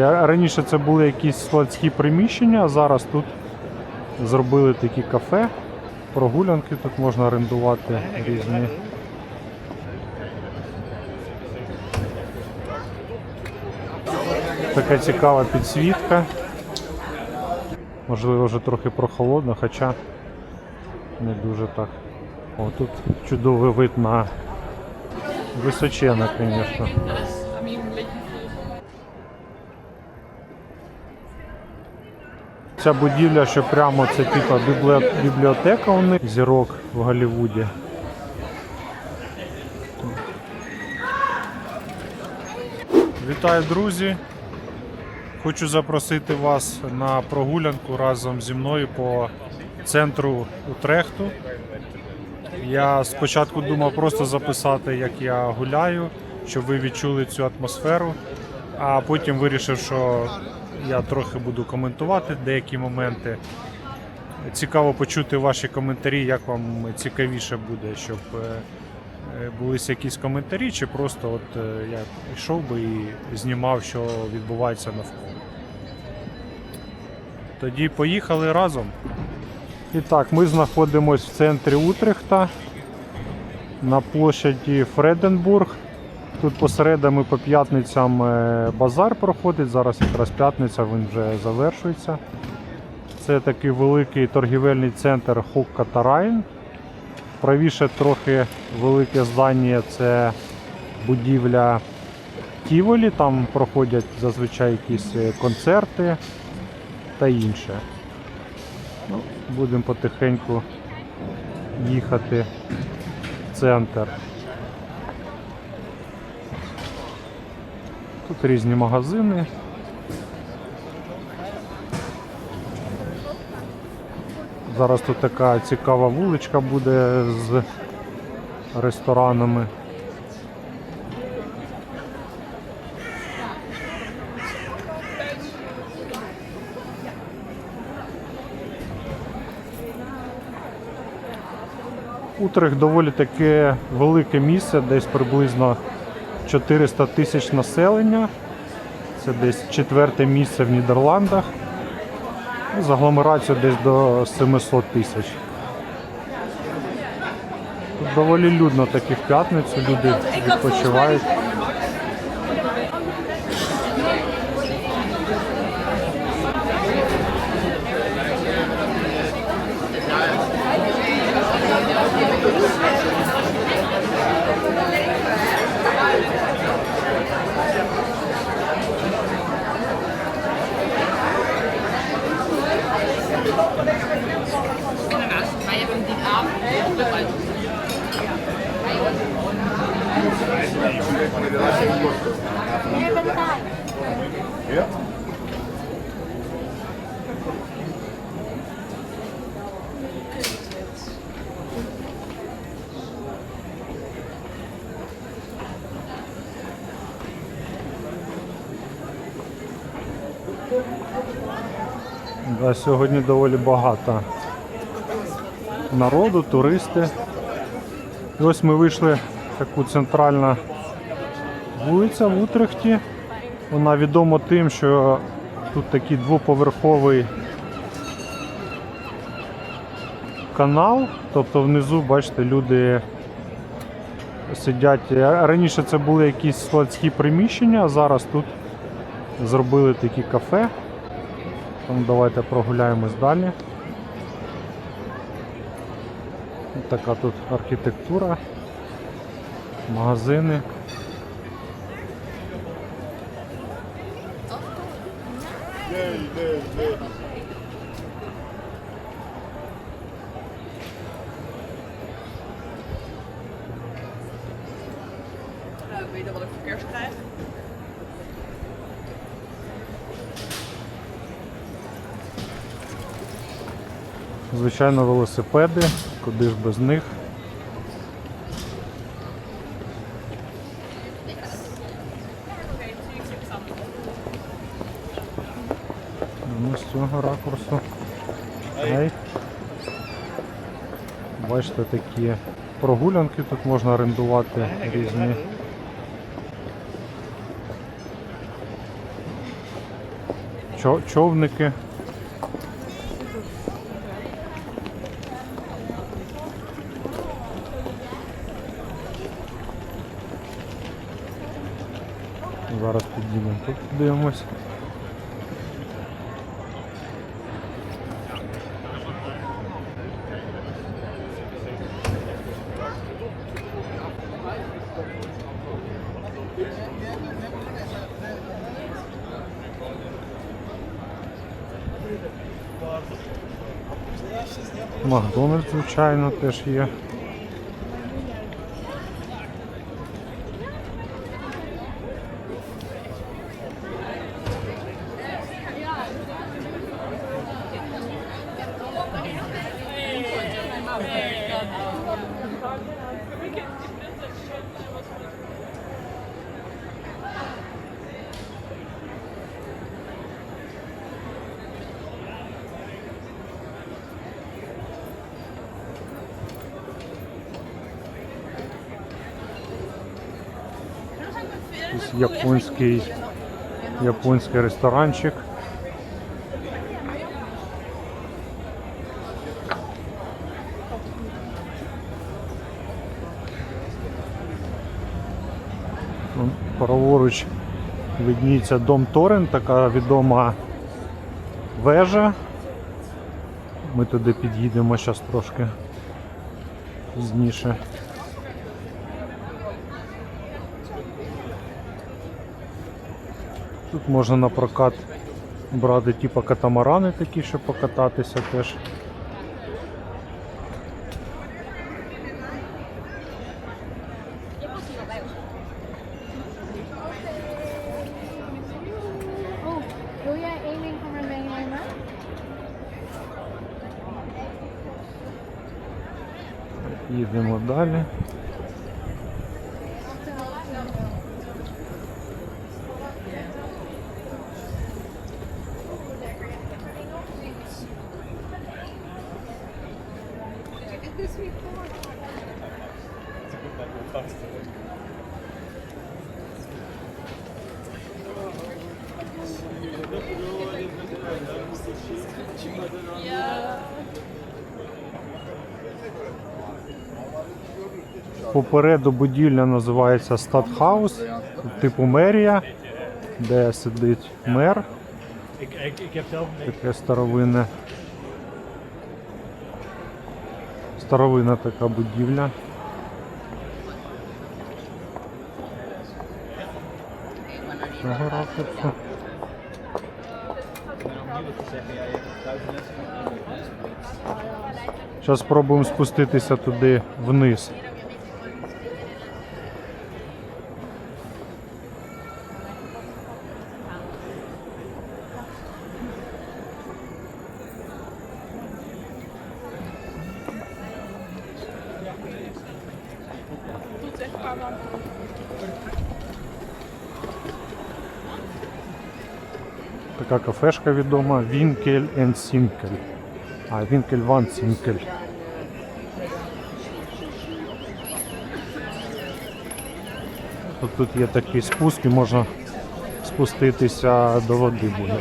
Раніше це були якісь складські приміщення, а зараз тут зробили такі кафе, прогулянки тут можна орендувати різні. Така цікава підсвітка. Можливо, вже трохи прохолодно, хоча не дуже так. О, тут чудовий вид на височена, звісно. Ця будівля, що прямо це типа бібліотека у них зірок в Голлівуді. Вітаю, друзі! Хочу запросити вас на прогулянку разом зі мною по центру Утрехту. Я спочатку думав просто записати, як я гуляю, щоб ви відчули цю атмосферу, а потім вирішив, що я трохи буду коментувати деякі моменти. Цікаво почути ваші коментарі, як вам цікавіше буде, щоб е, е, були якісь коментарі, чи просто от е, я йшов би і знімав, що відбувається навколо. Тоді поїхали разом. І так, ми знаходимося в центрі Утрехта на площаді Фреденбург. Тут по середам і по п'ятницям е, базар проходить. Зараз якраз п'ятниця, він вже завершується. Це такий великий торгівельний центр Хокка та Райн. Правіше трохи велике здання це будівля Тіволі. Там проходять зазвичай якісь е, концерти та інше. Ну, будемо потихеньку їхати в центр. Тут різні магазини. Зараз тут така цікава вуличка буде з ресторанами. Утрехт доволі таке велике місце, десь приблизно 400 тисяч населення. Це десь четверте місце в Нідерландах. Ну, З агломерацією десь до 700 тисяч. Тут доволі людно таки в п'ятницю, люди відпочивають. Сьогодні доволі багато народу, туристи. І ось ми вийшли в таку центральну вулиця в Утрехті. Вона відома тим, що тут такий двоповерховий канал. Тобто внизу, бачите, люди сидять. Раніше це були якісь складські приміщення, а зараз тут зробили такі кафе. Тому давайте прогуляємось далі. Така тут архітектура, магазини. weet je wat ik voor kerst krijg? Звичайно, велосипеди, куди ж без них. Ну, з цього ракурсу. Ей. Бачите, такі прогулянки тут можна орендувати різні. човники. Зараз підійдемо тут, подивимось. Макдональдс, звичайно, теж є. Японський, японський ресторанчик. Ну, Праворуч видніється дом Торен, така відома вежа. Ми туди під'їдемо зараз трошки пізніше. Тут можна на прокат брати типу катамарани такі, щоб покататися теж. Попереду будівля називається Стадхаус, типу мерія, де сидить мер. Таке старовинне. Старовинна така будівля. Цього ракурсу. Зараз спробуємо спуститися туди вниз. Така кафешка відома Вінкель and Сінкель. А, Вінкель Ван Сінкель. Тут є такий спуск і можна спуститися до води буде.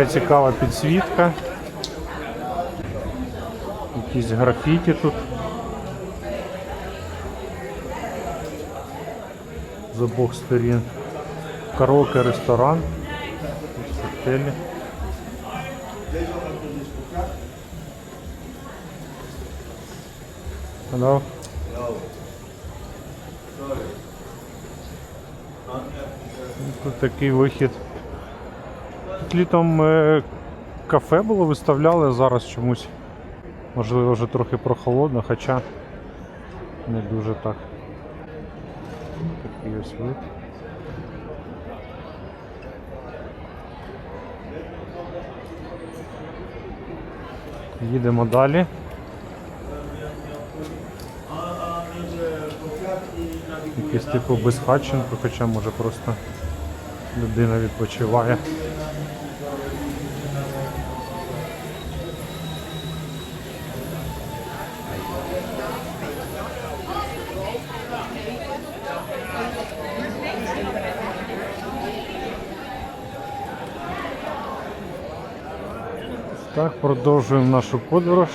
Така цікава підсвітка. Якісь графіті тут. З обох сторін. Караоке ресторан. Коктейлі. Hello. Тут такий вихід. Літом е, кафе було, виставляли, зараз чомусь. Можливо, вже трохи прохолодно, хоча не дуже так. Такий ось вид. Їдемо далі. Якийсь типу безхатченко, хоча може просто людина відпочиває. Так, продовжуємо нашу подорож.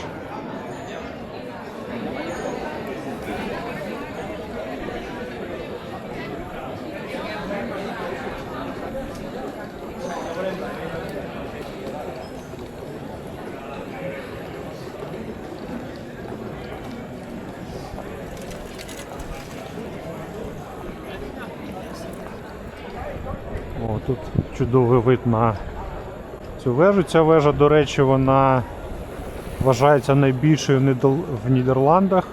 Чудовий вид на цю вежу. Ця вежа, до речі, вона вважається найбільшою в Нідерландах.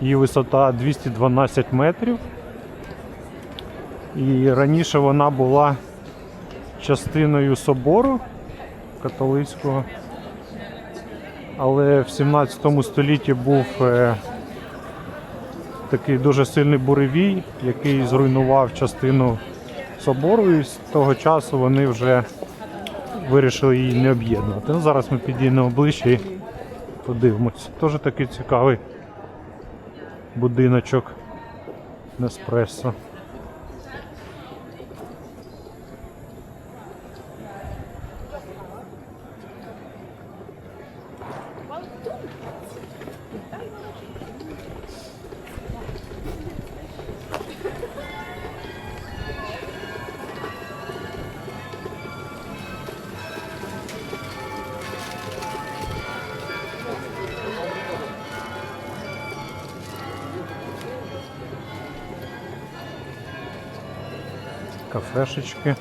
Її висота 212 метрів. І раніше вона була частиною собору католицького. Але в 17 столітті був е, такий дуже сильний буревій, який зруйнував частину собору, і з того часу вони вже вирішили її не об'єднувати. Ну, зараз ми підійдемо ближче і подивимось. Теж такий цікавий будиночок Неспресо. Кафешечки.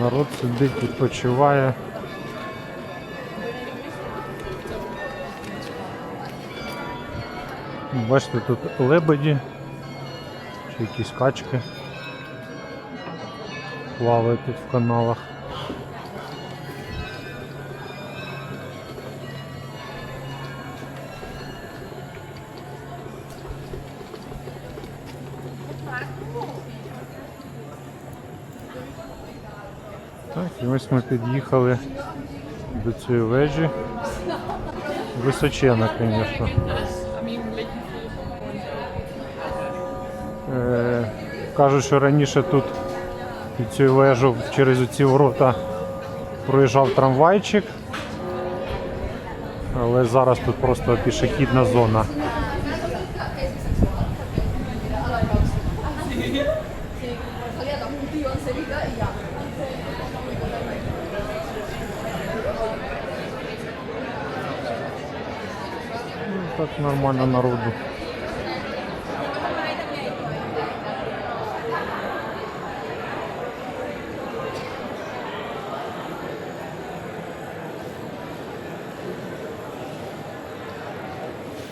Народ сидить, відпочиває. Бачите, тут лебеді якісь качки плавають тут в каналах. Так, і ось ми під'їхали до цієї вежі. Височена, звісно. Кажуть, що раніше тут під цю вежу через ці ворота проїжджав трамвайчик. Але зараз тут просто пішохідна зона. Ну, Так нормально народу.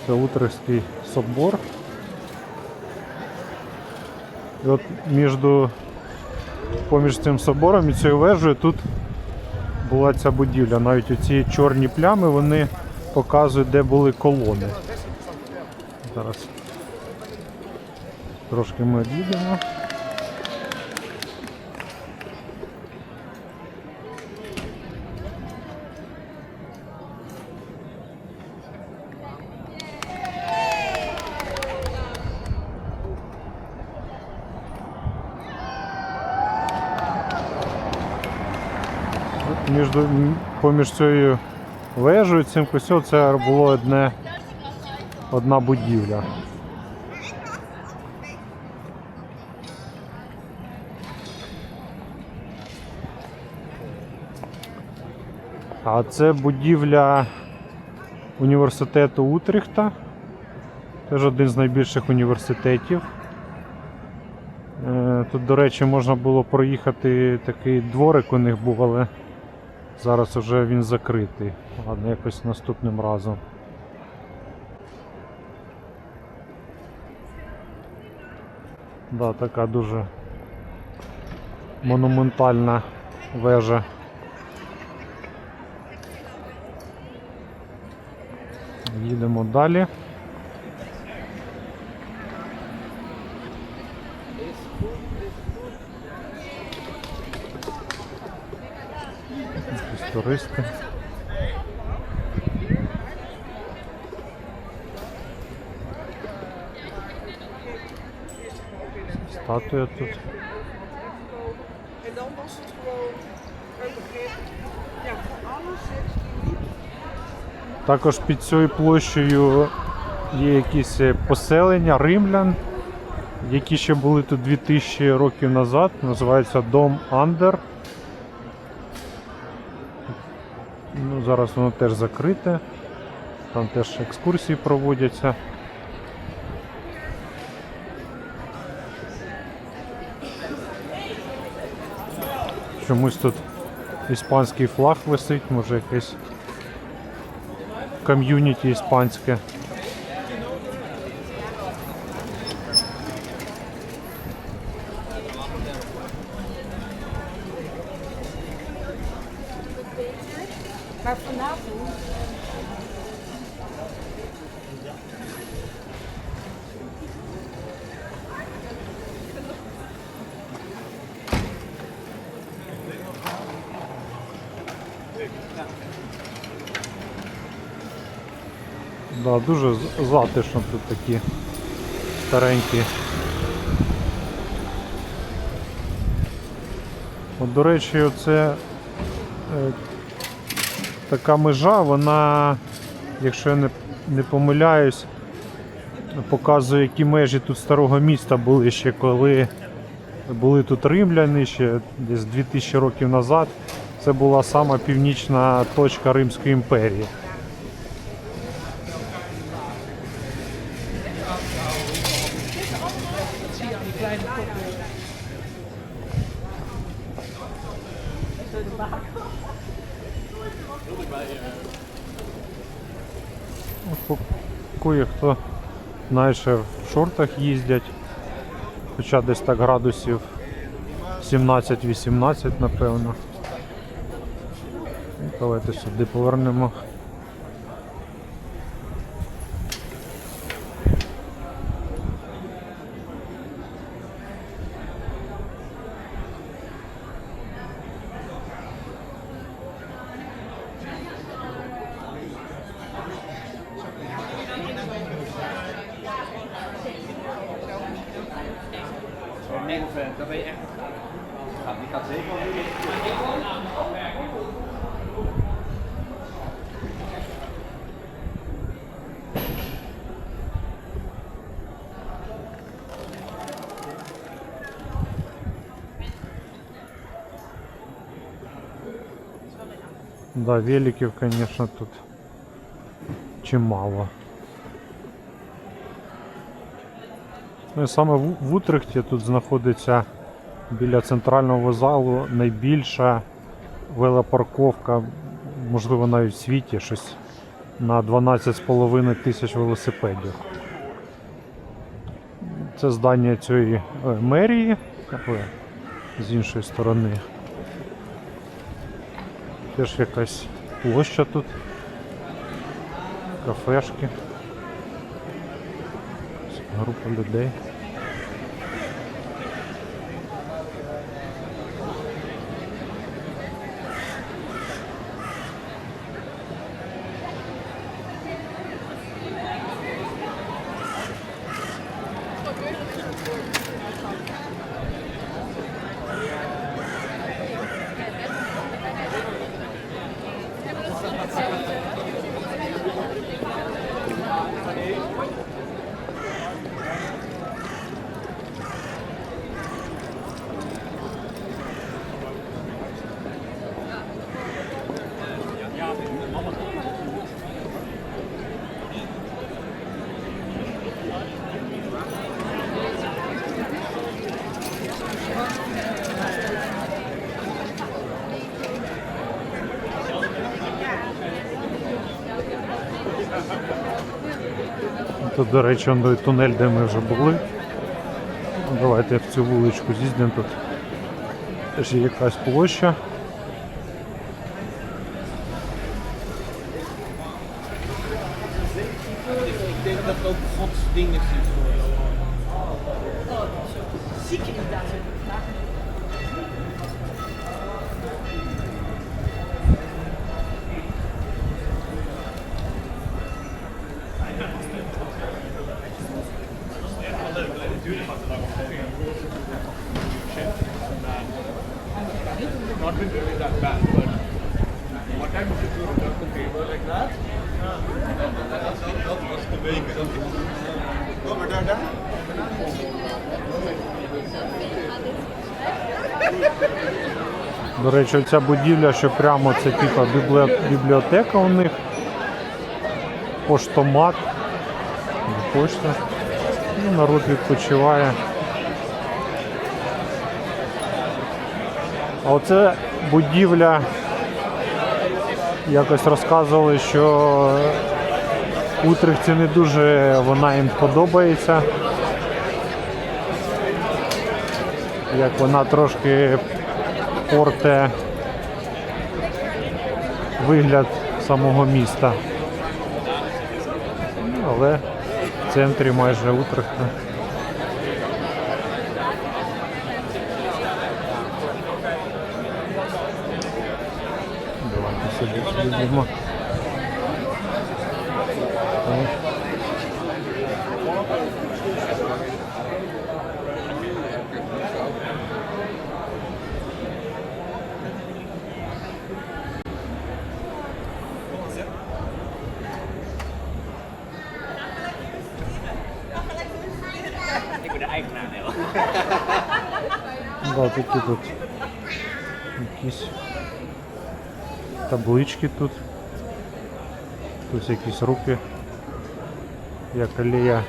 Це Утрехський собор. І от між, поміж цим собором і цією вежею тут була ця будівля. Навіть оці чорні плями вони показують, де були колони. Зараз трошки ми відійдемо. Між, поміж цією вежею і цим косьом це було одне, одна будівля. А це будівля університету Утрехта. Теж один з найбільших університетів. Е, Тут, до речі, можна було проїхати такий дворик у них був, але Зараз вже він закритий. Ладно, якось наступним разом. Да, така дуже монументальна вежа. Їдемо далі. Туристи. Статуя тут. Також під цією площею є якісь поселення римлян, які ще були тут 2000 років назад. Називається Дом Андер. Зараз воно теж закрите. Там теж екскурсії проводяться. Чомусь тут іспанський флаг висить, може якесь ком'юніті іспанське. Maar vanavond. Да, дуже з- затишно тут такі старенькі. От, до речі, оце е, така межа, вона, якщо я не, не помиляюсь, показує, які межі тут старого міста були ще коли були тут римляни ще десь 2000 років назад. Це була сама північна точка Римської імперії. Ну, Кое-хто навіть в шортах їздять, хоча десь так градусів 17-18, напевно. Ну, Давайте сюди повернемо. Да, великів, конечно, тут чимало. Ну і саме в, Утрехті тут знаходиться біля центрального залу найбільша велопарковка, можливо навіть в світі, щось на 12,5 тисяч велосипедів. Це здання цієї е, мерії, з іншої сторони. Теж якась площа тут. Кафешки. Група людей. Тут, до речі, он той тунель, де ми вже були. Давайте в цю вуличку з'їздимо тут. Теж є якась площа. Ik denk До речі, ця будівля, що прямо це типа бібліотека у них. Поштомат. Пошта. Ну, народ відпочиває. А оце будівля. Якось розказували, що Утрехті не дуже вона їм подобається. Як вона трошки порте вигляд самого міста. Але в центрі майже Утрехта. Давайте собі підійдемо. Да, такі тут якісь таблички тут. Тут якісь руки. Як алея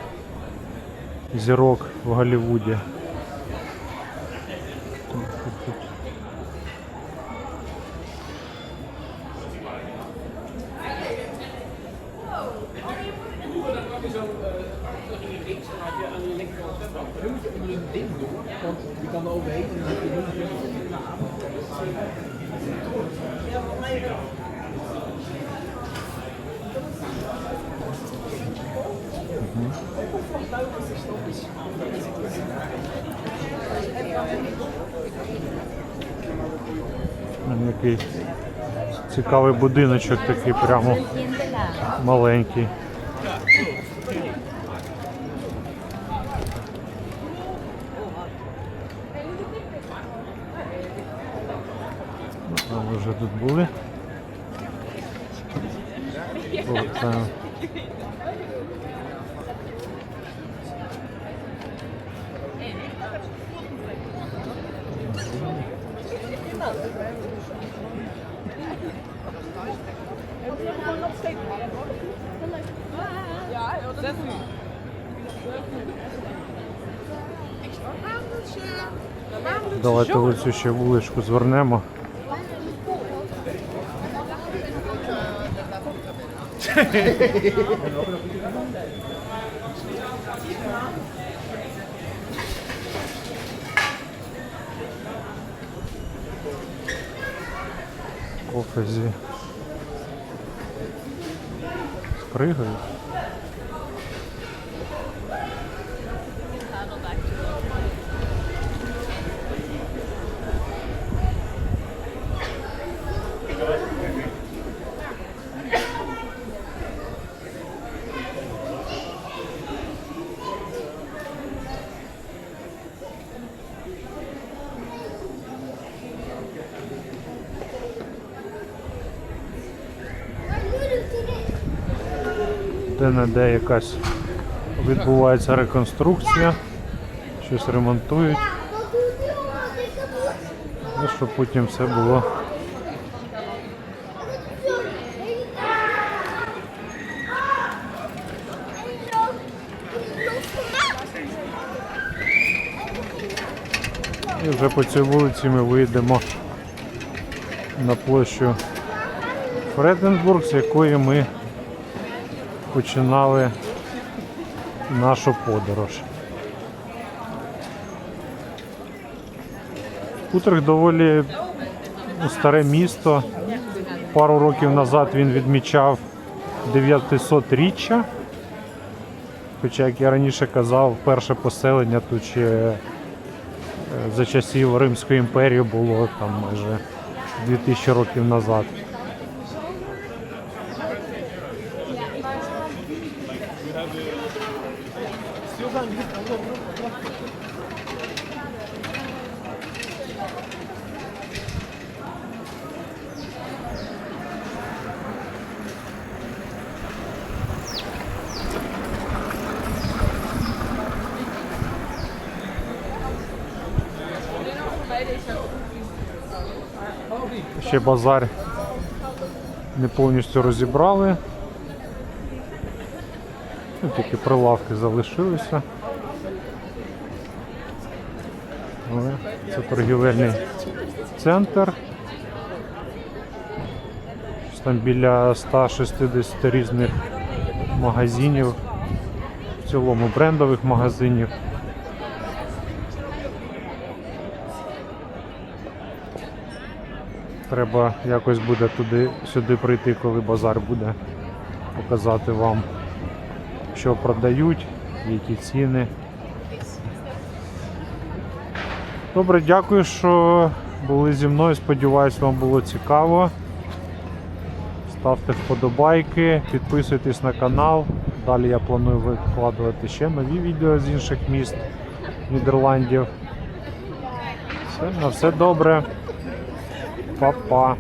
зірок в Голлівуді. Тут, тут, тут. Там який цікавий будиночок такий прямо маленький. Тут були. Повертаємо. Давайте в цю ще вуличку звернемо. Кофе зі де не де якась відбувається реконструкція, щось ремонтують. Ну, щоб потім все було І вже по цій вулиці ми вийдемо на площу Фреденбург, з якої ми починали нашу подорож. Утрехт доволі ну, старе місто. Пару років назад він відмічав 900-річчя. Хоча, як я раніше казав, перше поселення тут ще е, за часів Римської імперії було там майже 2000 років назад. Ще базар не повністю розібрали. Ну, тільки прилавки залишилися. Це торгівельний центр. Там біля 160 різних магазинів, в цілому брендових магазинів. Треба якось буде туди сюди прийти, коли базар буде показати вам, що продають, які ціни. Добре, дякую, що були зі мною. Сподіваюсь, вам було цікаво. Ставте вподобайки, підписуйтесь на канал. Далі я планую викладувати ще нові відео з інших міст Нідерландів. Все, на все добре. Па-па.